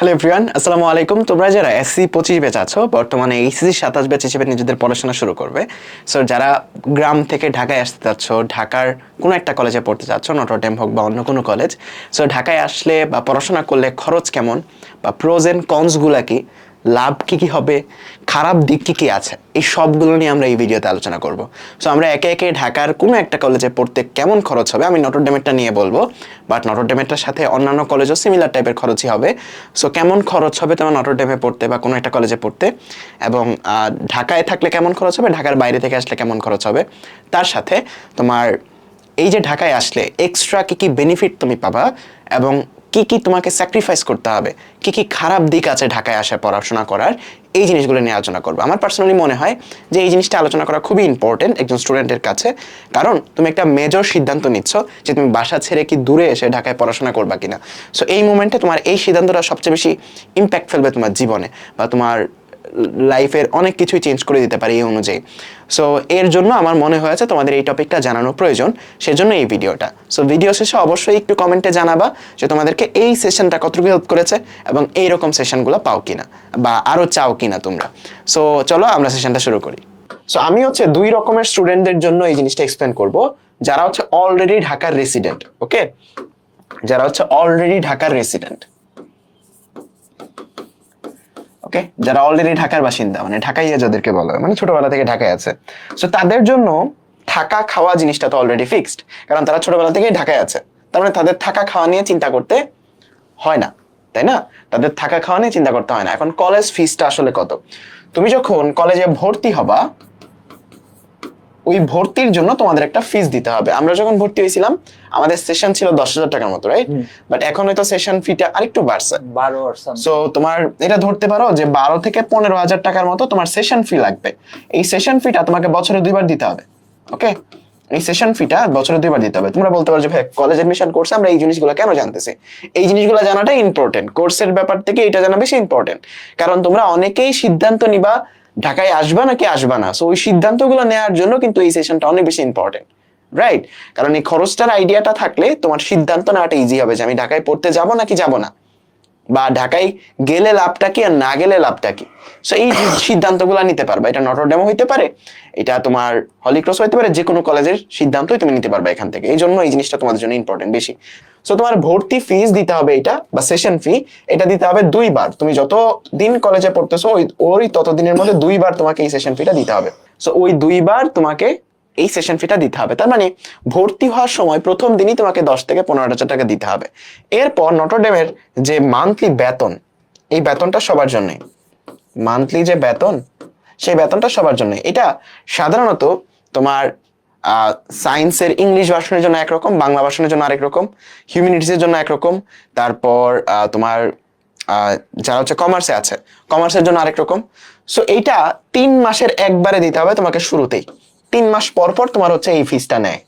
Hello everyone আসসালামু আলাইকুম তোমরা যারা এসসি পঁচিশ বেচ আছো, বর্তমানে এইচসি সাতাশ বেচ হিসেবে নিজেদের পড়াশোনা শুরু করবে। সো যারা গ্রাম থেকে ঢাকায় আসতে চাচ্ছ, ঢাকার কোনো একটা কলেজে পড়তে চাচ্ছ নটরডেম হোক বা অন্য কোনো কলেজ সো ঢাকায় আসলে বা পড়াশোনা করলে খরচ কেমন বা প্রোজ অ্যান্ড কনসগুলা কি লাভ কি কি হবে, খারাপ দিক কি কি আছে, এই সবগুলো নিয়ে আমরা এই ভিডিওতে আলোচনা করব। সো আমরা একে একে ঢাকার কোনো একটা কলেজে পড়তে কেমন খরচ হবে, আমি নটরডেমেরটা নিয়ে বলব বাট নটরডেমেরটার সাথে অন্যান্য কলেজও সিমিলার টাইপের খরচই হবে। সো কেমন খরচ হবে তোমার নটরডেমে পড়তে বা কোনো একটা কলেজে পড়তে? এবং ঢাকায় থাকলে কেমন খরচ হবে, ঢাকার বাইরে থেকে আসলে কেমন খরচ হবে? তার সাথে তোমার এই যে ঢাকায় আসলে এক্সট্রা কি কি বেনিফিট তুমি পাবা, এবং কি কি তোমাকে স্যাক্রিফাইস করতে হবে? কি কি খারাপ দিক আছে ঢাকায় আসার পড়াশোনা করার? এই জিনিসগুলো নিয়ে আলোচনা করব। আমার পার্সোনালি মনে হয় যে এই জিনিসটা আলোচনা করা খুবই ইম্পর্টেন্ট একজন স্টুডেন্টের কাছে। কারণ তুমি একটা মেজর সিদ্ধান্ত নিচ্ছ যে তুমি বাসা ছেড়ে কি দূরে এসে ঢাকায় পড়াশোনা করবা কিনা। সো এই মোমেন্টে তোমার এই সিদ্ধান্তটা সবচেয়ে বেশি ইম্প্যাক্ট ফেলবে তোমার জীবনে বা তোমার লাইফের অনেক কিছুই চেঞ্জ করে দিতে পারি এই অনুযায়ী। সো এর জন্য আমার মনে হয়েছে তোমাদের এই টপিকটা জানানো প্রয়োজন, সেজন্য এই ভিডিওটা সো ভিডিও শেষে অবশ্যই একটু কমেন্টে জানাবা যে তোমাদেরকে এই সেশনটা কতটুকু হেল্প করেছে এবং এইরকম সেশনগুলো পাও কিনা বা আরও চাও কিনা তোমরা। সো চলো আমরা সেশনটা শুরু করি। সো আমি হচ্ছে দুই রকমের স্টুডেন্টদের জন্য এই জিনিসটা এক্সপ্লেন করব। যারা হচ্ছে অলরেডি ঢাকার রেসিডেন্ট ওকে যারা হচ্ছে অলরেডি ঢাকার রেসিডেন্ট ওকে যারা অলরেডি ঢাকার বাসিন্দা মানে ঢাকাইয়া যাদেরকে বলা হয় মানে ছোটবেলা থেকে ঢাকায় আছে। সো তাদের জন্য থাকা খাওয়া জিনিসটা তো অলরেডি ফিক্সড কারণ তারা ছোটবেলা থেকেই ঢাকায় আছে। তার মানে তাদের থাকা খাওয়া নিয়ে চিন্তা করতে হয় না, তাই না? তাদের থাকা খাওয়া নিয়ে চিন্তা করতে হয় না। এখন কলেজ ফিজটা আসলে কত? তুমি যখন কলেজে ভর্তি হবা ওই ভর্তির জন্য তোমাদের একটা ফিস দিতে হবে। আমরা যখন ভর্তি হয়েছিলাম আমাদের সেশন ছিল দশ হাজার টাকার মতো রাইট বাট এখন হয়তো সেশন ফিটা আরেকটু বাড়ছে। বারো সো তোমার এটা ধরতে পারো যে বারো থেকে পনেরো হাজার টাকার মতো তোমার সেশন ফি লাগবে। এই সেশন ফিটা তোমাকে বছরে দুইবার দিতে হবে ওকে এই সেশন ফিটা বছরে দুইবার দিতে হবে। তোমরা বলতে পারো যে ভাই কলেজ এডমিশন কোর্সে আমরা এই জিনিসগুলো কেন জানতেছি? এই জিনিসগুলো জানাটা ইম্পর্টেন্ট কোর্সের ব্যাপার থেকে এটা জানা বেশি ইম্পর্টেন্ট কারণ তোমরা অনেকেই সিদ্ধান্ত নিবা ঢাকায় আসবা নাকি আসবা না? সো ওই সিদ্ধান্তগুলো নেওয়ার জন্য কিন্তু এই সেশনটা অনেক বেশি ইম্পর্টেন্ট রাইট কারণ এই খরচটার আইডিয়াটা থাকলে তোমার সিদ্ধান্ত নেওয়াটা ইজি হবে যে আমি ঢাকায় পড়তে যাব নাকি যাব না? বা ঢাকায় গেলে লাভটা কি আর না গেলে লাভটা কি? সো এই সিদ্ধান্তগুলো নিতে পারবে। এটা নটরডেমও হইতে পারে, এটা তোমার হলিক্রস হইতে পারে যে কোনো কলেজের সিদ্ধান্তই তুমি নিতে পারবে এখান থেকে। এই জন্য এই জিনিসটা তোমাদের জন্য ইম্পর্টেন্ট বেশি। সো তোমার ভর্তি ফিস দিতে হবে এটা, বা সেশন ফি এটা দিতে হবে দুইবার। তুমি যত দিন কলেজে পড়তেছো, ওই ওই তত দিনের মধ্যে দুইবার তোমাকে এই সেশন ফিটা দিতে হবে। সো ওই দুইবার তোমাকে এই সেশন ফিটা দিতে হবে। তার মানে ভর্তি হওয়ার সময় প্রথম দিনই তোমাকে দশ থেকে পনেরো হাজার টাকা দিতে হবে। এরপর নটরডেমের যে মান্থলি বেতন, এই বেতনটা সবার জন্যই মান্থলি যে বেতন, সেই বেতনটা সবার জন্য। এটা সাধারণত তোমার সায়েন্সের ইংলিশ ভার্সনের জন্য একরকম, বাংলা ভার্সনের জন্য আরেক রকম হিউম্যানিটিসের জন্য একরকম, তারপর তোমার যারা হচ্ছে কমার্সে আছে কমার্সের জন্য আরেক রকম। সো এইটা তিন মাসের একবারে দিতে হবে তোমাকে শুরুতেই। তিন মাস পর পর তোমার হচ্ছে এই ফিসটা নেয়।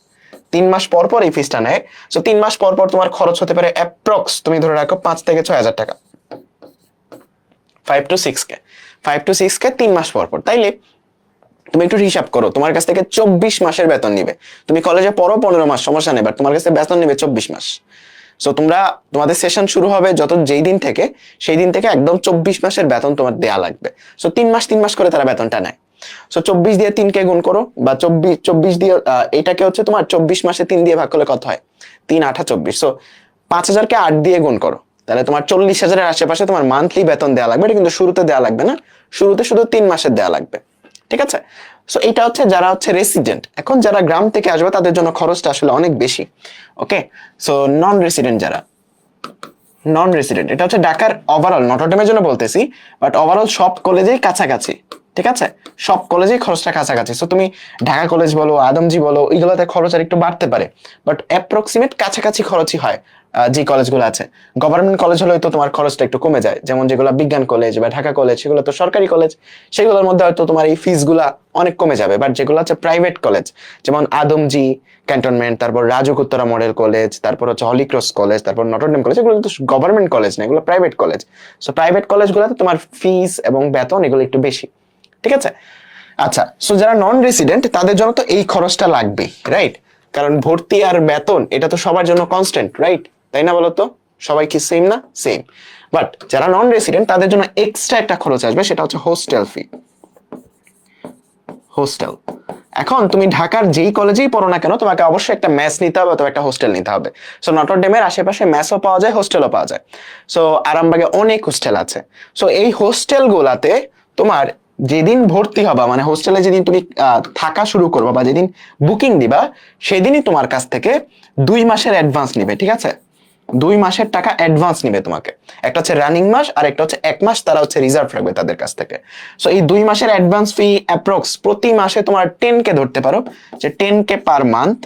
তিন মাস পর পর এই ফিসটা নেয়। সো তিন মাস পর পর তোমার খরচ হতে পারে অ্যাপ্রক্স তুমি ধরে রাখো পাঁচ থেকে ছয় হাজার টাকা। Five two six K five two six K তিন মাস পর পর। তাইলে তুমি একটু হিসাব করো, তোমার কাছ থেকে চব্বিশ মাসের বেতন নিবে। তুমি কলেজে পড়ো পনেরো মাস, সমস্যা নেই বাট তোমার কাছে বেতন নেবে চব্বিশ মাস। সো তোমরা, তোমাদের সেশন শুরু হবে যত যেই দিন থেকে, সেই দিন থেকে একদম চব্বিশ মাসের বেতন তোমার দেয়া লাগবে। সো তিন মাস তিন মাস করে তারা বেতনটা নেয়। সো চব্বিশ দিয়ে তিনকে গুণ করো, বা চব্বিশ চব্বিশ দিয়ে এটাকে হচ্ছে তোমার চব্বিশ মাসে তিন দিয়ে ভাগ করলে কত হয়? তিন আঠা চব্বিশ। সো পাঁচ হাজারকে আট দিয়ে গুণ করো। তাহলে তোমার চল্লিশ হাজারের আশেপাশে তোমার মান্থলি বেতন দেওয়া লাগবে, এটা কিন্তু শুরুতে দেওয়া লাগবে না। শুরুতে শুধু তিন মাসের দেওয়া লাগবে। ঠিক আছে? সো এটা হচ্ছে যারা হচ্ছে রেসিডেন্ট এখন যারা গ্রাম থেকে আসবে, তাদের জন্য খরচটা আসলে অনেক বেশি। ওকে সো নন রেসিডেন্ট যারা নন রেসিডেন্ট এটা হচ্ছে ঢাকার ওভারঅল নটরডেমের জন্য বলতেছি বাট ওভারঅল সব কলেজেই কাছাকাছি। ঠিক আছে? সব কলেজেই খরচটা কাছাকাছি। সো তুমি ঢাকা কলেজ বলো, আদমজি বলো, এইগুলোতে খরচ আর একটু বাড়তে পারে। বাট অ্যাপ্রক্সিমেট কাছাকাছি খরচই হয় যে কলেজগুলো আছে। গভর্নমেন্ট কলেজ হলে তো তোমার খরচটা একটু কমে যায়। যেমন যেগুলো বিজ্ঞান কলেজ বা ঢাকা কলেজ সেগুলো তো সরকারি কলেজ সেগুলোর মধ্যে হয়তো তোমার এই ফিসগুলা অনেক কমে যাবে। বাট যেগুলো আছে প্রাইভেট কলেজ যেমন আদমজি ক্যান্টনমেন্ট তারপর রাজুক উত্তরা মডেল কলেজ তারপর হচ্ছে হলিক্রস কলেজ তারপর নটরডেম কলেজ এগুলো কিন্তু গভর্নমেন্ট কলেজ না, এগুলো প্রাইভেট কলেজ সো প্রাইভেট কলেজগুলোতে তোমার ফিস এবং বেতন এগুলো একটু বেশি। ঠিক আছে? আচ্ছা সো যারা নন রেসিডেন্ট তাদের জন্য তো এই খরচটা লাগবেই রাইট কারণ ভর্তি আর বেতন, এটা তো সবার জন্য কনস্ট্যান্ট রাইট তাই না বলতো? সবাই কি সেম না? সেম বাট যারা নন রেসিডেন্ট তাদের জন্য এক্সট্রা একটা খরচ আসবে, সেটা হচ্ছে হোস্টেল ফি হোস্টেল এখন তুমি ঢাকার যেই কলেজেই পড়ো না কেন, তোমাকে অবশ্যই একটা ম্যাচ নিতে হবে, অথবা একটা হোস্টেল নিতে হবে। সো নটর ডেমের আশেপাশে ম্যাচও পাওয়া যায় হোস্টেলও পাওয়া যায়। সো আরামবাগে অনেক হোস্টেল আছে। সো এই হোস্টেলগুলাতে তোমার যেদিন ভর্তি হবা মানে হোস্টেলে যেদিন তুমি থাকা শুরু করবা বা যেদিন বুকিং দিবা, সেদিনই তোমার কাছ থেকে দুই মাসের অ্যাডভান্স নিবে, ঠিক আছে? দুই মাসের টাকা অ্যাডভান্স নিবে তোমাকে। একটা হচ্ছে রানিং মাস, আর একটা হচ্ছে এক মাস তারা হচ্ছে রিজার্ভ রাখবে তাদের কাছ থেকে। সো এই দুই মাসের অ্যাডভান্স ফি অ্যাপ্রক্স প্রতি মাসে তোমার টেন কে ধরতে পারো, যে টেন কে পার মান্থ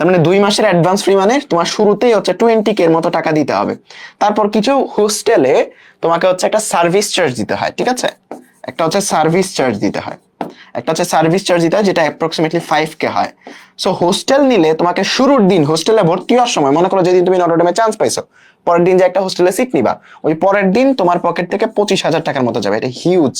তার মানে দুই মাসের অ্যাডভান্স ফি মানে তোমার শুরুতেই হচ্ছে টোয়েন্টি কে এর মতো টাকা দিতে হবে। তারপর কিছু হোস্টেলে তোমাকে হচ্ছে একটা সার্ভিস চার্জ দিতে হয়, ঠিক আছে? একটা হচ্ছে সার্ভিস চার্জ দিতে হয়। একটা হচ্ছে সার্ভিস চার্জ দিতে হয়, যেটা অ্যাপ্রক্সিমেটলি ফাইভ কে হয়। সো হোস্টেল নিলে তোমাকে শুরুর দিন হোস্টেলে ভর্তি হওয়ার সময়, মনে করো যেদিন তুমি নটরডেমে চান্স পাইছো, পরের দিন যে একটা হোস্টেলে সিট নিবা, ওই পরের দিন তোমার পকেট থেকে পঁচিশ হাজার টাকার মতো যাবে। এটা হিউজ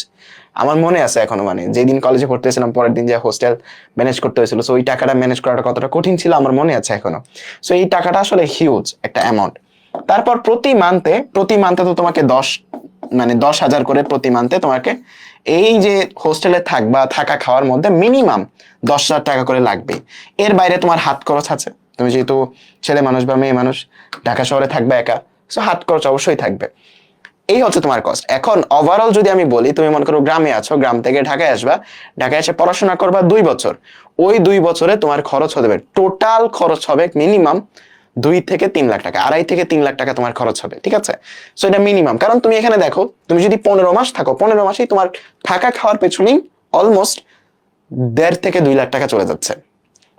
আমার মনে আছে এখনও মানে যেদিন কলেজে পড়তে এসেছিলাম পরের দিন যে হোস্টেল ম্যানেজ করতে হয়েছিল সো ওই টাকাটা ম্যানেজ করাটা কতটা কঠিন ছিল আমার মনে আছে এখনও। সো এই টাকাটা আসলে হিউজ একটা অ্যামাউন্ট তারপর প্রতি মান্থে প্রতি মান্থে তো তোমাকে দশ মানে দশ হাজার করে প্রতি মান্থে তোমাকে এই যে হোস্টেলে থাকবা থাকা খাওয়ার মধ্যে মিনিমাম দশ হাজার টাকা করে লাগবে। এর বাইরে তোমার হাত খরচ আছে। তুমি যেহেতু ছেলে মানুষ বা মেয়ে মানুষ, ঢাকা শহরে থাকবে একা সো হাত খরচ অবশ্যই থাকবে। এই হচ্ছে তোমার কস্ট এখন ওভারঅল যদি আমি বলি, তুমি মনে করো গ্রামে আছো, গ্রাম থেকে ঢাকায় আসবা, ঢাকায় এসে পড়াশোনা করবা দুই বছর। ওই দুই বছরে তোমার খরচ হবে টোটাল খরচ হবে মিনিমাম দুই থেকে তিন লাখ টাকা, আড়াই থেকে তিন লাখ টাকা তোমার খরচ হবে, ঠিক আছে? সো এটা মিনিমাম কারণ তুমি এখানে দেখো, তুমি যদি পনেরো মাস থাকো, পনেরো মাসেই তোমার থাকা খাওয়ার পেছনেই অলমোস্ট দেড় থেকে দুই লাখ টাকা চলে যাচ্ছে।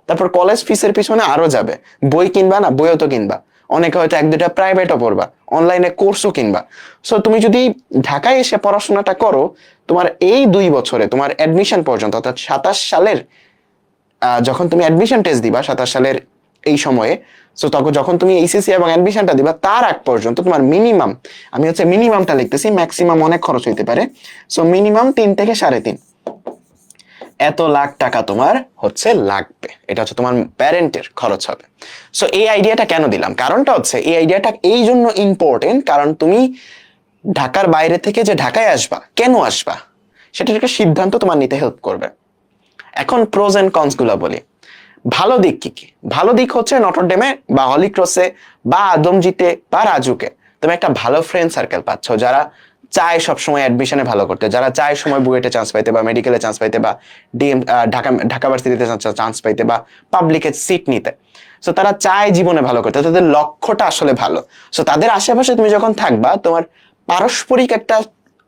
তারপর কলেজ ফিসের পিছনে আরও যাবে। বই কিনবা না, বইও তো কিনবা। অনেকে হয়তো এক দুটা প্রাইভেটও পড়বা অনলাইনে কোর্সও কিনবা। সো তুমি যদি ঢাকায় এসে পড়াশোনাটা করো, তোমার এই দুই বছরে, তোমার অ্যাডমিশন পর্যন্ত, অর্থাৎ সাতাশ সালের যখন তুমি অ্যাডমিশন টেস্ট দিবা, সাতাশ সালের এই সময়ে সো তখন যখন তুমি এইচএসসি এবং অ্যাডমিশনটা দিবা, তার আগ পর্যন্ত তোমার মিনিমাম আমি হচ্ছে মিনিমামটা লিখতেছি ম্যাক্সিমাম অনেক খরচ হইতে পারে সো মিনিমাম তিন থেকে সাড়ে তিন। এত লাখ টাকা তোমার হচ্ছে লাগবে, এটা হচ্ছে তোমার প্যারেন্টের খরচ হবে। সো এই আইডিয়াটা কেন দিলাম? কারণটা হচ্ছে, এই আইডিয়াটা এই জন্য ইম্পর্টেন্ট কারণ তুমি ঢাকার বাইরে থেকে যে ঢাকায় আসবা, কেন আসবা? সেটার একটা সিদ্ধান্ত তোমার নিতে হেল্প করবে। এখন প্রোজ এন্ড কনসগুলো বলি। ভালো দিক কি কি? ভালো দিক হচ্ছে নটরডেমে বা হলিক্রসে বা আদমজিতে বা রাজুকে। তুমি একটা ভালো ফ্রেন্ড সার্কেল পাচ্ছ, যারা চায় সবসময় অ্যাডমিশনে ভালো করতে, যারা চায় সময় বুয়েটে চান্স পাইতে বা মেডিকেলে চান্স পাইতে বা ডিএম ঢাকা ঢাকা ভার্সিটিতে চান্স পাইতে বা পাবলিকে সিট নিতে। সো তারা চায় জীবনে ভালো করতে, তাদের লক্ষ্যটা আসলে ভালো। সো তাদের আশেপাশে তুমি যখন থাকবা, তোমার পারস্পরিক একটা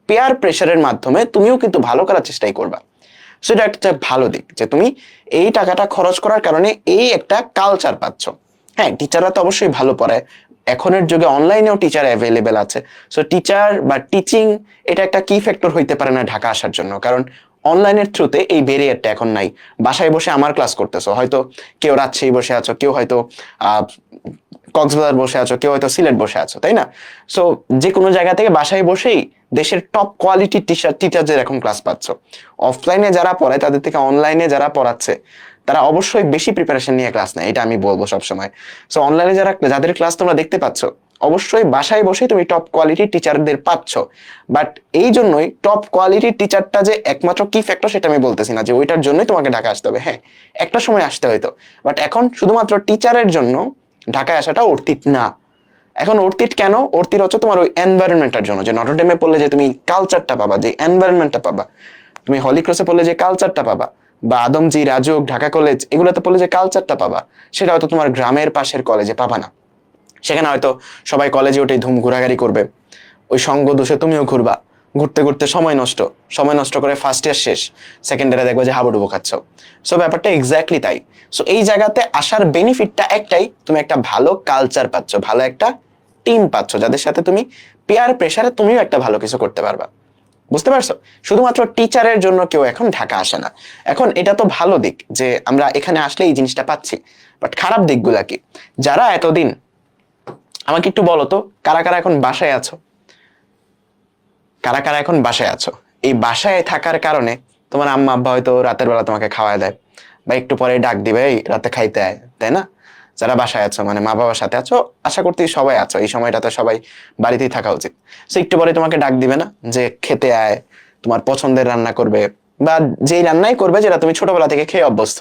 পেয়ার প্রেশারের মাধ্যমে তুমিও কিন্তু ভালো করার চেষ্টাই করবা। সেটা একটা ভালো দিক যে তুমি এই টাকাটা খরচ করার কারণে এই একটা কালচার পাচ্ছ। হ্যাঁ টিচাররা তো অবশ্যই ভালো পড়ায়। এখনের যুগে অনলাইনেও টিচার অ্যাভেলেবেল আছে। সো টিচার বা টিচিং এটা একটা কি ফ্যাক্টর হইতে পারে না ঢাকা আসার জন্য। কারণ অনলাইনের থ্রুতে এই ব্যারিয়ারটা এখন নাই। বাসায় বসে আমার ক্লাস করতেছো। হয়তো কেউ রাজশাহী বসে আছো, কেউ হয়তো কক্সবাজার বসে আছো, কেউ হয়তো সিলেট বসে আছো, তাই না? সো যে কোনো জায়গা থেকে বাসায় বসেই দেশের টপ কোয়ালিটির টিচার টিচারদের এখন ক্লাস পাচ্ছ। অফলাইনে যারা পড়ায়, তাদের থেকে অনলাইনে যারা পড়াচ্ছে, তারা অবশ্যই বেশি প্রিপারেশন নিয়ে ক্লাস নেয়, এটা আমি বলব সবসময়। সো অনলাইনে যারা, যাদের ক্লাস তোমরা দেখতে পাচ্ছ, অবশ্যই বাসায় বসেই তুমি টপ কোয়ালিটির টিচারদের পাচ্ছ। বাট এই জন্যই টপ কোয়ালিটির টিচারটা যে একমাত্র কি ফ্যাক্টর সেটা আমি বলতেছি না, যে ওইটার জন্যই তোমাকে ঢাকা আসতে হবে। হ্যাঁ একটা সময় আসতে হয়তো। বাট এখন শুধুমাত্র টিচারের জন্য ঢাকায় আসাটা অর্থিত না। এখন অর্থিত কেন? অর্থিত হচ্ছে তোমার ওই এনভায়রনমেন্টটার জন্য। যে নটরডেমে পড়লে যে তুমি কালচারটা পাবা, যে এনভায়রনমেন্টটা পাবা। তুমি হলিক্রসে পড়লে যে কালচারটা পাবা, বা আদমজি, রাজুক, ঢাকা কলেজ এগুলোতে পড়লে যে কালচারটা পাবা, সেটা হয়তো তোমার গ্রামের পাশের কলেজে পাবা না। সেখানে হয়তো সবাই কলেজে উঠে ধুম ঘোরাঘুরি করবে। ওই সঙ্গ দোষে তুমিও ঘুরবা। ঘুরতে ঘুরতে সময় নষ্ট। সময় নষ্ট করে ফার্স্ট ইয়ার শেষ। সেকেন্ড ইয়ারে দেখবে যে হাবুডুবু খাচ্ছ। সো ব্যাপারটা এক্স্যাক্টলি তাই। সো এই জায়গাতে আসার বেনিফিটটা একটাই, তুমি একটা ভালো কালচার পাচ্ছ, ভালো একটা টিম পাচ্ছ, যাদের সাথে তুমি পেয়ার প্রেসারে তুমিও একটা ভালো কিছু করতে পারবা। বুঝতে পারছ? শুধুমাত্র টিচারের জন্য কেউ এখন ঢাকা আসে না। এখন এটা তো ভালো দিক যে আমরা এখানে আসলে এই জিনিসটা পাচ্ছি। বাট খারাপ দিকগুলা কি? যারা এতদিন, আমাকে একটু বলো তো, কারা কারা এখন বাসায় আছো? কারা কারা এখন বাসায় আছো? এই বাসায় থাকার কারণে তোমার আম্মা আব্বা হয়তো রাতের বেলা তোমাকে খাওয়ায় দেয়, বা একটু পরে ডাক দিবে, এই, রাতে খাইতে আয়। তাই না? যারা বাসায় আছো মানে মা বাবার সাথে আছো, আশা করতে সবাই আছো। এই সময়টাতে সবাই বাড়িতেই থাকা উচিত। সে একটু পরে তোমাকে ডাক দিবে না যে, খেতে আয়, তোমার পছন্দের রান্না করবে। বা যেই রান্নাই করবে, যেটা তুমি ছোটবেলা থেকে খেয়ে অভ্যস্ত।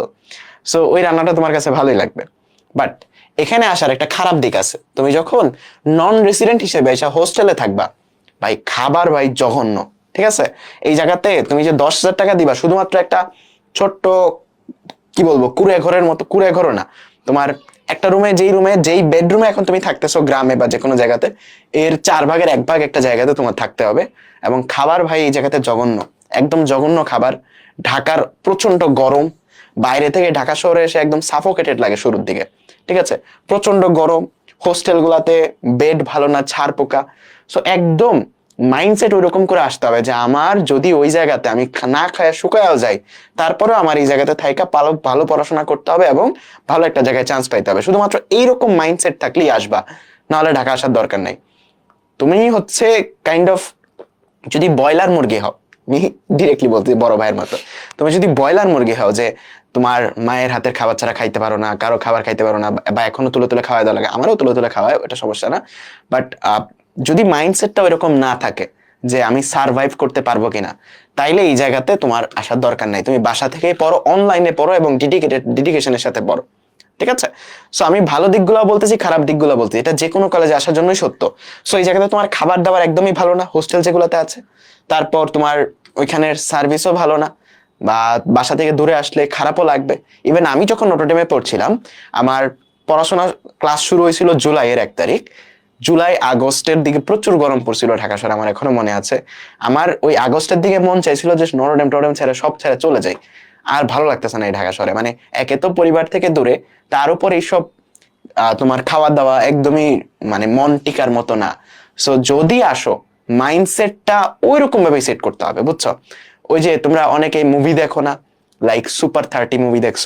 সো ওই রান্নাটা তোমার কাছে ভালোই লাগবে। বাট এখানে আসার একটা খারাপ দিক আছে। তুমি যখন নন রেসিডেন্ট হিসেবে এসে হোস্টেলে থাকবা, ভাই খাবার ভাই জঘন্য, ঠিক আছে? এই জায়গাতে তুমি যে দশ হাজার টাকা দিবা, শুধুমাত্র একটা ছোট্ট, কি বলব, কুড়ে ঘরের মতো, কুড়ে ঘরও না, তোমার একটা রুমে যেই রুমে যেই বেডরুমে এখন তুমি থাকতেছো গ্রামে বা যে কোনো জায়গাতে, এর চার ভাগের এক ভাগ একটা জায়গাতে তোমার থাকতে হবে। এবং খাবার ভাই এই জায়গাতে জঘন্য, একদম জঘন্য খাবার। ঢাকার প্রচণ্ড গরম। বাইরে থেকে ঢাকা শহরে এসে একদম সাফোকেটেড লাগে শুরুর দিকে। ঠিক আছে? প্রচণ্ড গরম। হোস্টেল গুলাতে বেড ভালো না ছাড় পোকা সো একদম মাইন্ডসেট ওইরকম করে আসতে হবে যে আমার যদি ওই জায়গাতে আমি না খায় শুকায়ও যাই, তারপরেও আমার এই জায়গাতে থাইকা ভালো ভালো পড়াশোনা করতে হবে এবং ভালো একটা জায়গায় চান্স পাইতে হবে। শুধুমাত্র এইরকম মাইন্ডসেট থাকলেই আসবা, নাহলে ঢাকা আসার দরকার নাই। তুমি হচ্ছে কাইন্ড অফ যদি ব্রয়লার মুরগি হও, আমি ডিরেক্টলি বলতে বড় ভাইয়ের মতো, তুমি যদি ব্রয়লার মুরগি হও যে তোমার মায়ের হাতের খাবার ছাড়া খাইতে পারো না, কারও খাবার খাইতে পারো না, বা এখনও তুলে তুলে খাওয়া দেওয়া লাগে, আমারও তুলে তুলে খাওয়ায়, ওটা সমস্যা না। বাট যদি মাইন্ডসেটটা ওইরকম না থাকে যে আমি সার্ভাইভ করতে পারব কিনা, তাইলে এই জায়গাতে তোমার আসার দরকার নাই। তুমি বাসা থেকেই পড়ো অনলাইনে পড়ো এবং ডেডিকেটেড ডেডিকেশনের সাথে পড়ো। ঠিক আছে? সো আমি ভালো দিকগুলো বলতেছি, খারাপ দিকগুলো বলতেছি। এটা যে কোনো কলেজে আসার জন্যই সত্য। সো এই জায়গাতে তোমার খাবার দাবার একদমই ভালো না হোস্টেল যেগুলোতে আছে। তারপর তোমার ওইখানের সার্ভিসও ভালো না বা বাসা থেকে দূরে আসলে খারাপও লাগবে। ইভেন আমি যখন নোটোডেমে পড়ছিলাম, আমার পড়াশোনার ক্লাস শুরু হয়েছিল জুলাইয়ের এক তারিখ। জুলাই, আগস্টের দিকে প্রচুর গরম পড়ছিল ঢাকা শহরে, আমার এখনও মনে আছে। আমার ওই আগস্টের দিকে মন চাইছিল যে নরডেম টরডেম ছেড়ে, সব ছেড়ে চলে যাই। আর ভালো লাগতেছে না এই ঢাকা শহরে। মানে একে তো পরিবার থেকে দূরে, তার উপর এইসব তোমার খাওয়া দাওয়া একদমই মানে মন টিকার মতো না। সো যদি আসো মাইন্ডসেটটা ওই রকম ভাবে সেট করতে হবে, বুঝছ? ওই যে তোমরা অনেকে মুভি দেখো না লাইক সুপার থার্টি মুভি দেখছ।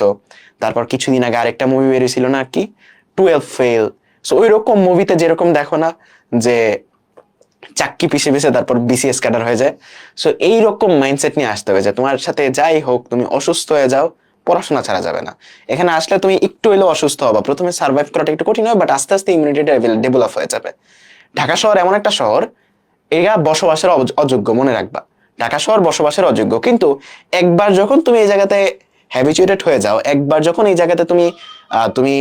তারপর কিছুদিন আগে আরেকটা মুভি বেরিয়েছিল না কি? টুয়েলভ ফেল সো ওই রকম মুভিতে যেরকম দেখো না, যে চাক্কি পিছে পিছে তারপর বিসিএস ক্যাডার হয়ে যায়। সো এইরকম মাইন্ডসেট নিয়ে আসতে হবে যে তোমার সাথে যাই হোক, তুমি অসুস্থ হয়ে যাও, পড়াশোনা ছাড়া যাবে না। এখানে আসলে তুমি একটু হলেও অসুস্থ হবা। প্রথমে সার্ভাইভ করাটা একটু কঠিন হবে বাট আস্তে আস্তে ইমিউনিটিটা ডেভেলপ হয়ে যাবে। ঢাকা শহর এমন একটা শহর, এরা বসবাসের অযোগ্য, মনে রাখবা। ঢাকা শহর বসবাসের অযোগ্য। কিন্তু একবার যখন তুমি এই জায়গাতে হ্যাবিচুয়েটেড হয়ে যাও, একবার যখন এই জায়গাতে তুমি তুমি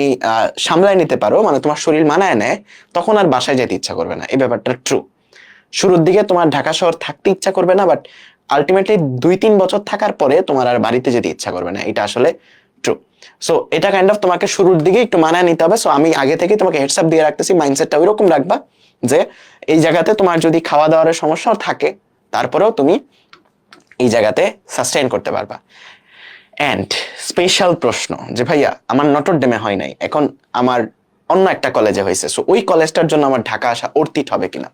সামলায় নিতে পারো মানে তোমার শরীর মানায় নেয়, তখন আর বাসায় যেতে ইচ্ছা করবে না। এই ব্যাপারটা ট্রু শুরুর দিকে তোমার ঢাকা শহর থাকতে ইচ্ছা করবে না বাট আলটিমেটলি দুই তিন বছর থাকার পরে তোমার আর বাড়িতে যেতে ইচ্ছা করবে না। এটা আসলে ট্রু সো এটা কাইন্ড অফ তোমাকে শুরুর দিকে একটু মানায় নিতে হবে। সো আমি আগে থেকে তোমাকে হেডসআপ দিয়ে রাখতেছি মাইন্ডসেটটা ওইরকম রাখবা যে এই জায়গাতে তোমার যদি খাওয়া দাওয়ার সমস্যাও থাকে, তারপরেও তুমি এই জায়গাতে সাস্টেইন করতে পারবা। অ্যান্ড স্পেশাল প্রশ্ন যে, ভাইয়া, আমার নটর ডেমে হয় নাই। এখন আমার অন্য একটা কলেজে হয়েছে। সো ওই কলেজটার জন্য আমার ঢাকা আসা অর্থিত হবে কিনা?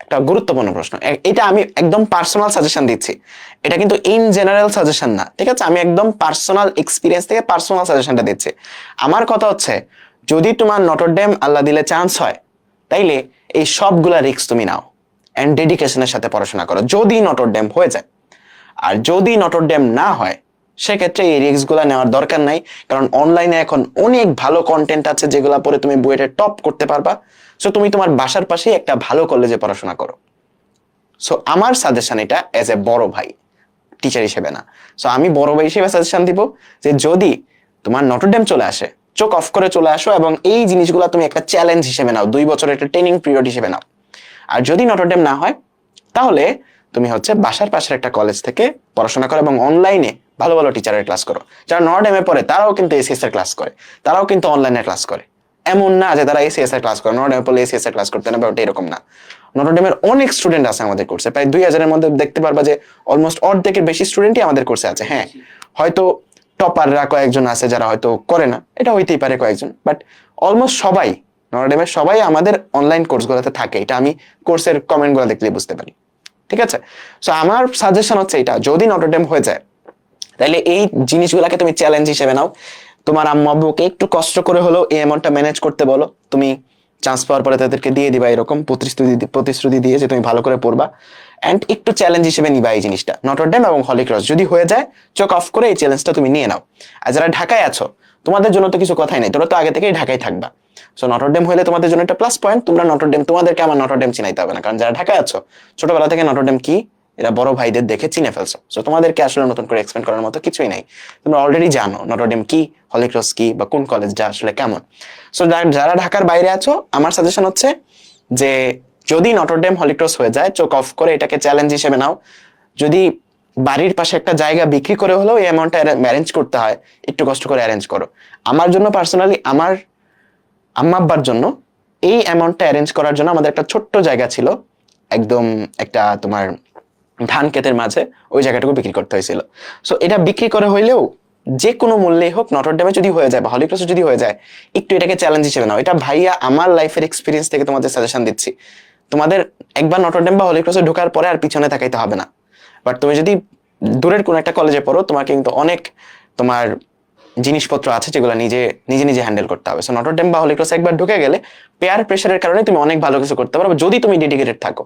একটা গুরুত্বপূর্ণ প্রশ্ন। এটা আমি একদম পার্সোনাল সাজেশন দিচ্ছি। এটা কিন্তু ইন জেনারেল সাজেশন না। ঠিক আছে? আমি একদম পার্সোনাল এক্সপিরিয়েন্স থেকে পার্সোনাল সাজেশনটা দিচ্ছি। আমার কথা হচ্ছে, যদি তোমার নটর ডেম আল্লাহ দিলে চান্স হয়, তাইলে এই সবগুলা রিস্ক তুমি নাও। অ্যান্ড ডেডিকেশনের সাথে পড়াশোনা করো। যদি নটর ডেম হয়ে যায়। আর যদি নটর ডেম না হয় সেক্ষেত্রে এই রিস্কগুলো নেওয়ার দরকার নাই। কারণ অনলাইনে এখন অনেক ভালো কন্টেন্ট আছে যেগুলো পরে তুমি বুয়েটে টপ করতে পারবা। সো তুমি তোমার বাসার পাশেই একটা ভালো কলেজে পড়াশোনা করো। সো আমার সাজেশন এটা অ্যাজ এ বড় ভাই টিচার হিসেবে না। সো আমি বড় ভাই হিসেবে সাজেশন দিব যে যদি তোমার নটরডেম চলে আসে, চোখ অফ করে চলে আসো এবং এই জিনিসগুলো তুমি একটা চ্যালেঞ্জ হিসেবে নাও, দুই বছরের একটা ট্রেনিং পিরিয়ড হিসেবে নাও। আর যদি নটরডেম না হয়, তাহলে তুমি হচ্ছে বাসার পাশের একটা কলেজ থেকে পড়াশোনা করো এবং অনলাইনে ভালো ভালো টিচারের ক্লাস করো। যারা নটরডেমে পড়ে, তারাও কিন্তু এসিএস এর ক্লাস করে। তারাও কিন্তু অনলাইনে ক্লাস করে। এমন না যে তারা এসিএস এর ক্লাস করে। নটরডেমে পড়লে এসিএস এর ক্লাস করতে না ব্যাপারটা এরকম না। নটরডেমের অনেক স্টুডেন্ট আছে আমাদের কোর্সে প্রায় দুই হাজারের মধ্যে দেখতে পারবা যে অলমোস্ট অর্ধেকের বেশি স্টুডেন্টই আমাদের কোর্সে আছে। হ্যাঁ হয়তো টপাররা কয়েকজন আছে যারা হয়তো করে না। এটা হইতেই পারে কয়েকজন। বাট অলমোস্ট সবাই নটরডেমের সবাই আমাদের অনলাইন কোর্সগুলোতে থাকে। এটা আমি কোর্সের কমেন্টগুলো দেখলে বুঝতে পারি। ঠিক আছে? সো আমার সাজেশন হচ্ছে এটা। যদি নটরডেম হয়ে যায় তাহলে এই জিনিসগুলোকে তুমি চ্যালেঞ্জ হিসেবে নাও। তোমার আম্মু আব্বুকে একটু কষ্ট করে হলেও এই অ্যামাউন্টটা ম্যানেজ করতে বলো। তুমি চান্স পাওয়ার পরে তাদেরকে দিয়ে দিবা এরকম প্রতিশ্রুতি প্রতিশ্রুতি দিয়ে যে তুমি ভালো করে পড়বা। অ্যান্ড একটু চ্যালেঞ্জ হিসেবে নিবা এই জিনিসটা। নটর ড্যাম এবং হলি ক্রস যদি হয়ে যায় চোখ অফ করে এই চ্যালেঞ্জটা তুমি নিয়ে নাও। আর যারা ঢাকায় আছো, তোমাদের জন্য তো কিছু কথাই নেই। তোমরা তো আগে থেকেই ঢাকায় থাকবা। সো নটরডেম হলে তোমাদের জন্য একটা প্লাস পয়েন্ট তোমরা নটরডেম তোমাদেরকে আমার নটরডেম চিনাইতে হবে না। কারণ যারা ঢাকায় আছো, ছোটবেলা থেকে নটরডেম কি? এরা বড় ভাইদের দেখে চিনে ফেলছো। সো তোমাদেরকে আসলে নতুন করে এক্সপ্লেন করার মতো কিছুই নাই। তোমরা অলরেডি জানো নটরডেম কি হলিক্রস কি, বা কোন কলেজটা আসলে কেমন। সো যারা ঢাকার বাইরে আছো, আমার সাজেশন হচ্ছে যে, যদি নটরডেম হলিক্রস হয়ে যায়, চোখ অফ করে এটাকে চ্যালেঞ্জ হিসেবে নাও। যদি বাড়ির পাশে একটা জায়গা বিক্রি করে হলেও এই অ্যামাউন্টটা অ্যারেঞ্জ করতে হয়, একটু কষ্ট করে অ্যারেঞ্জ করো। আমার জন্য পার্সোনালি আমার আম্মা আব্বার জন্য এই অ্যামাউন্টটা অ্যারেঞ্জ করার জন্য আমাদের একটা ছোট্ট জায়গা ছিল, একদম একটা তোমার ধান ক্ষেতের মাঝে ওই জায়গাটুকু বিক্রি করতে হয়েছিল। সো এটা বিক্রি করে হইলেও যে কোনো মূল্যেই হোক নটরডেমে যদি হয়ে যায় বা হলিক্রসে যদি হয়ে যায়, একটু এটাকে চ্যালেঞ্জ হিসেবে নাও। এটা ভাইয়া আমার লাইফের এক্সপিরিয়েন্স থেকে তোমাদের সাজেশন দিচ্ছি। তোমাদের একবার নটরডেম বা হলিক্রসে ঢোকার পরে আর পিছনে তাকাইতে হবে না। বাট তুমি যদি দূরের কোনো একটা কলেজে পড়ো, তোমাকে কিন্তু অনেক তোমার জিনিসপত্র আছে যেগুলো নিজে নিজে নিজে হ্যান্ডেল করতে হবে। সো নটরডেম বা হলিক্রসে একবার ঢুকে গেলে পেয়ার প্রেশারের কারণে তুমি অনেক ভালো কিছু করতে পারো। যদি তুমি ডেডিকেটেড থাকো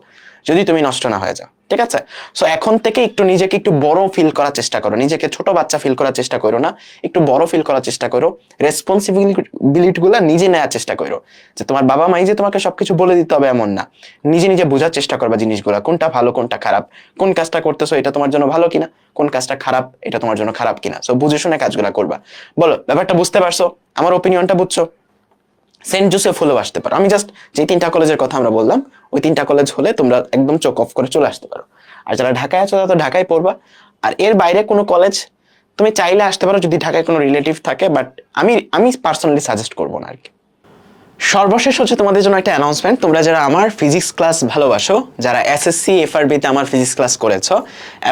যদি তুমি নষ্ট না হয়ে যাও, ঠিক আছে? সো এখন থেকে একটু নিজেকে একটু বড় ফিল করার চেষ্টা করো। নিজেকে ছোট বাচ্চা ফিল করার চেষ্টা করো না, একটু বড় ফিল করার চেষ্টা করো। রেসপন্সিবিলিটি গুলা নিজে নেওয়ার চেষ্টা করো। যে তোমার বাবা মাই যে তোমাকে সবকিছু বলে দিতে হবে এমন না। নিজে নিজে বোঝার চেষ্টা করবা জিনিসগুলা, কোনটা ভালো, কোনটা খারাপ। কোন কাজটা করতেছো এটা তোমার জন্য ভালো কিনা? কোন কাজটা খারাপ, এটা তোমার জন্য খারাপ কিনা? সো বুঝে শুনে কাজগুলা করবা। বলো, ব্যাপারটা বুঝতে পারছ? আমার ওপিনিয়নটা বুঝছ? সেন্ট জোসেফ হলেও আসতে পারো। আমি জাস্ট যে তিনটা কলেজের কথা আমরা বললাম, ওই তিনটা কলেজ হলে তোমরা একদম চোখ অফ করে চলে আসতে পারো। আর যারা ঢাকায় আছো তারা তো ঢাকায় পড়বা। আর এর বাইরে কোনো কলেজ তুমি চাইলে আসতে পারো যদি ঢাকায় কোনো রিলেটিভ থাকে বাট আমি আমি পার্সোনালি সাজেস্ট করব না আর কি সর্বশেষ হচ্ছে তোমাদের জন্য একটা অ্যানাউন্সমেন্ট তোমরা যারা আমার ফিজিক্স ক্লাস ভালোবাসো, যারা এসএসসি এফআরবিতে আমার ফিজিক্স ক্লাস করেছ,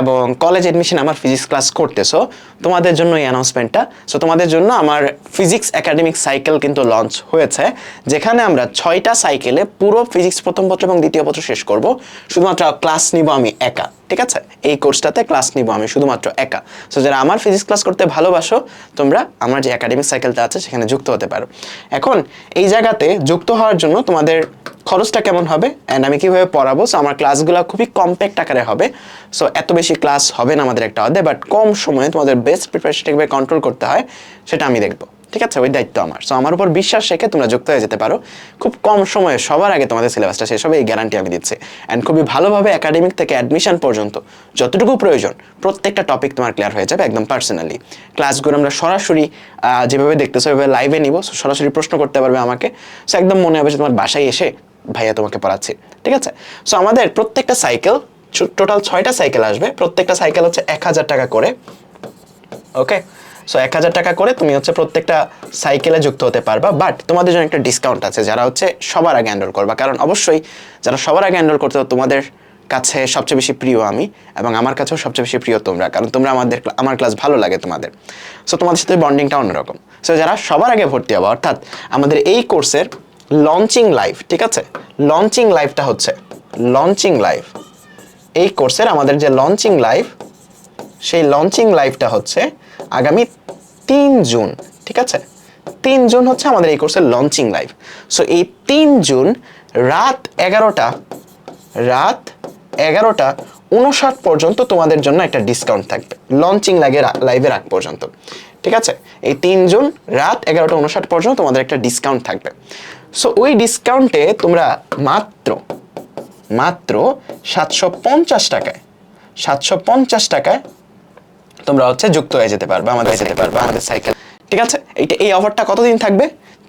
এবং কলেজ অ্যাডমিশন আমার ফিজিক্স ক্লাস করতেছো তোমাদের জন্য এই অ্যানাউন্সমেন্টটা সো তোমাদের জন্য আমার ফিজিক্স একাডেমিক সাইকেল কিন্তু লঞ্চ হয়েছে, যেখানে আমরা ছয়টা সাইকেলে পুরো ফিজিক্স প্রথম পত্র এবং দ্বিতীয় পত্র শেষ করব। শুধুমাত্র ক্লাস নিব আমি একা, ঠিক আছে? এই কোর্সটাতে ক্লাস নিব আমি শুধুমাত্র একা। সো যারা আমার ফিজিক্স ক্লাস করতে ভালোবাসো, তোমরা আমার যে একাডেমিক সাইকেলটা আছে, সেখানে যুক্ত হতে পারো। এখন, এই জায়গাতে যুক্ত হওয়ার জন্য তোমাদের খরচটা কেমন হবে? অ্যান্ড আমি কীভাবে পড়াবো? সো আমার ক্লাসগুলো খুবই কম্প্যাক্ট আকারে হবে। সো এত বেশি ক্লাস হবে না আমাদের একটা অধ্যায় বাট কম সময়ে তোমাদের বেস্ট প্রিপারেশন কীভাবে কন্ট্রোল করতে হয়, সেটা আমি দেখব। ঠিক আছে? ওই দায়িত্ব আমার। সো আমার উপর বিশ্বাস রেখে তোমরা যুক্ত হয়ে যেতে পারো। খুব কম সময়ে, সবার আগে তোমাদের সিলেবাসটা শেষ হবে, এই গ্যারান্টি আমি দিচ্ছি। অ্যান্ড খুবই ভালোভাবে একাডেমিক থেকে অ্যাডমিশন পর্যন্ত, যতটুকু প্রয়োজন, প্রত্যেকটা টপিক তোমার ক্লিয়ার হয়ে যাবে একদম পার্সোনালি ক্লাসগুলো আমরা সরাসরি যেভাবে দেখতেছো ওইভাবে লাইভে নিব। সরাসরি প্রশ্ন করতে পারবে আমাকে। সো একদম মনে হবে যে তোমার বাসায় এসে ভাইয়া তোমাকে পড়াচ্ছি। ঠিক আছে? সো আমাদের প্রত্যেকটা সাইকেল টোটাল ছয়টা সাইকেল আসবে। প্রত্যেকটা সাইকেল হচ্ছে এক হাজার টাকা করে। ওকে সো এক হাজার টাকা করে তুমি হচ্ছে প্রত্যেকটা সাইকেলে যুক্ত হতে পারবা বাট তোমাদের জন্য একটা ডিসকাউন্ট আছে যারা হচ্ছে সবার আগে এনরোল করবা। কারণ অবশ্যই যারা সবার আগে এনরোল করতে তোমাদের কাছে সবচেয়ে বেশি প্রিয় আমি এবং আমার কাছেও সবচেয়ে বেশি প্রিয় তোমরা, কারণ তোমরা আমাদের আমার ক্লাস ভালো লাগে তোমাদের। সো তোমাদের সাথে বন্ডিংটা অন্যরকম। সো যারা সবার আগে ভর্তি হবে, অর্থাৎ আমাদের এই কোর্সের লঞ্চিং লাইফ ঠিক আছে? লঞ্চিং লাইফটা হচ্ছে লঞ্চিং লাইফ এই কোর্সের আমাদের যে লঞ্চিং লাইফ সেই লঞ্চিং লাইফটা হচ্ছে আগামী তিন জুন, ঠিক আছে? তিন জুন হচ্ছে আমাদের এই কোর্সের লঞ্চিং লাইভ সো এই তিন জুন রাত এগারোটা রাত এগারোটা উনষাট পর্যন্ত তোমাদের জন্য একটা ডিসকাউন্ট থাকবে। লঞ্চিং লাগে লাইভের আগ পর্যন্ত, ঠিক আছে? এই তিন জুন রাত এগারোটা উনষাট পর্যন্ত তোমাদের একটা ডিসকাউন্ট থাকবে। সো ওই ডিসকাউন্টে তোমরা মাত্র মাত্র সাতশো পঞ্চাশ টাকায়, সাতশো পঞ্চাশ টাকায় তোমরা হচ্ছে যুক্ত হয়ে যেতে পারবে আমাদের যেতে পারবে। আমাদের সাইকেল ঠিক আছে? এইটা এই অফারটা কতদিন থাকবে?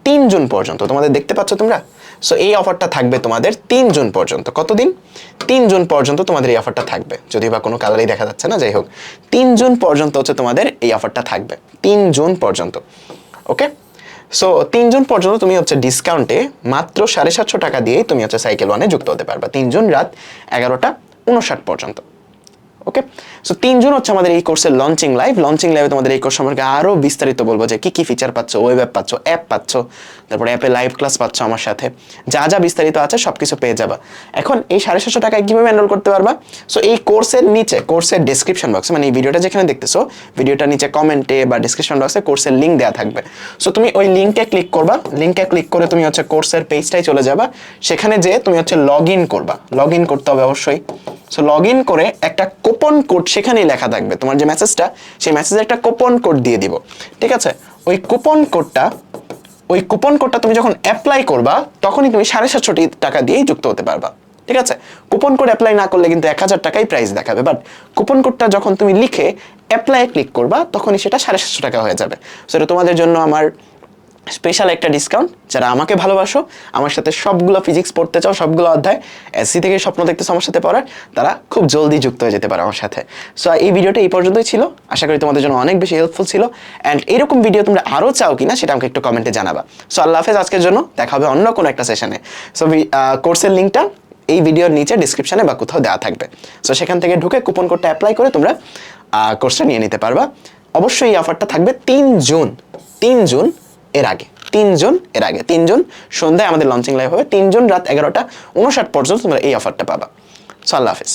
তিন জুন পর্যন্ত। তোমাদের দেখতে পাচ্ছ তোমরা? সো এই অফারটা থাকবে তোমাদের তিন জুন পর্যন্ত। কতদিন? তিন জুন পর্যন্ত তোমাদের এই অফারটা থাকবে। যদি বা কোনো কালারই দেখা যাচ্ছে না যাই হোক। তিন জুন পর্যন্ত হচ্ছে তোমাদের এই অফারটা থাকবে। তিন জুন পর্যন্ত। ওকে সো তিন জুন পর্যন্ত তুমি হচ্ছে ডিসকাউন্টে মাত্র সাড়ে সাতশো টাকা দিয়েই তুমি হচ্ছে সাইকেল ওয়ানে যুক্ত হতে পারবে। তিন জুন রাত এগারোটা উনষাট পর্যন্ত। ওকে সো তিনজন হচ্ছে আমাদের এই কোর্সের লঞ্চিং লাইভ লঞ্চিং লাইভে তোমাদের এই কোর্স সম্পর্কে আরও বিস্তারিত বলব যে কি কি ফিচার পাচ্ছ ওয়েব অ্যাপ পাচ্ছ অ্যাপ পাচ্ছ, তারপরে অ্যাপে লাইভ ক্লাস পাচ্ছ আমার সাথে। যা যা বিস্তারিত আছে সব কিছু পেয়ে যাবা। এখন এই সাড়ে সাতশো টাকায় কীভাবে এনরোল করতে পারবা? সো এই কোর্সের নিচে কোর্সের ডেসক্রিপশন বক্সে মানে এই ভিডিওটা যেখানে দেখতেছো ভিডিওটা নিচে কমেন্টে বা ডিসক্রিপশন বক্সে কোর্সের লিঙ্ক দেওয়া থাকবে। সো তুমি ওই লিঙ্কে ক্লিক করবা। লিঙ্কে ক্লিক করে তুমি হচ্ছে কোর্সের পেজটাই চলে যাবা। সেখানে যে তুমি হচ্ছে লগ ইন করবা। লগ ইন করতে হবে অবশ্যই। সো লগ ইন করে একটা কোপন কোড সেখানেই লেখা থাকবে। তোমার যে মেসেজটা সেই মেসেজে একটা কোপন কোড দিয়ে দিব। ঠিক আছে? ওই কুপন কোডটা, ওই কুপন কোডটা তুমি যখন অ্যাপ্লাই করবা, তখনই তুমি সাড়ে সাতশো টাকা দিয়েই যুক্ত হতে পারবা। ঠিক আছে? কুপন কোড অ্যাপ্লাই না করলে কিন্তু এক হাজার টাকাই প্রাইস দেখাবে। বাট কুপন কোডটা যখন তুমি লিখে অ্যাপ্লাই ক্লিক করবা, তখনই সেটা সাড়ে সাতশো টাকা হয়ে যাবে। সেটা তোমাদের জন্য আমার স্পেশাল একটা ডিসকাউন্ট যারা আমাকে ভালোবাসো, আমার সাথে সবগুলো ফিজিক্স পড়তে চাও, সবগুলো অধ্যায় এসসি থেকে স্বপ্ন দেখতে আমার সাথে পড়ার, তারা খুব জলদি যুক্ত হয়ে যেতে পারে আমার সাথে। সো এই ভিডিওটা এই পর্যন্তই ছিল। আশা করি তোমাদের জন্য অনেক বেশি হেল্পফুল ছিল। অ্যান্ড এরকম ভিডিও তোমরা আরও চাও কিনা, সেটা আমাকে একটু কমেন্টে জানাবা। সো আল্লাহ হাফেজ, আজকের জন্য দেখা হবে অন্য কোনো একটা সেশনে সো কোর্সের লিঙ্কটা এই ভিডিওর নিচে ডিসক্রিপশনে বা কোথাও দেওয়া থাকবে। সো সেখান থেকে ঢুকে কুপন কোডটা অ্যাপ্লাই করে তোমরা কোর্সটা নিয়ে নিতে পারবা। অবশ্যই এই অফারটা থাকবে তিন জুন। তিন জুন এর আগে, তিনজন এর আগে, তিনজন সন্ধ্যায় আমাদের লঞ্চিং লাইভ হবে, তিনজন রাত এগারোটা উনষাট পর্যন্ত তোমরা এই অফারটা পাবা। সো আল্লাহ হাফিজ।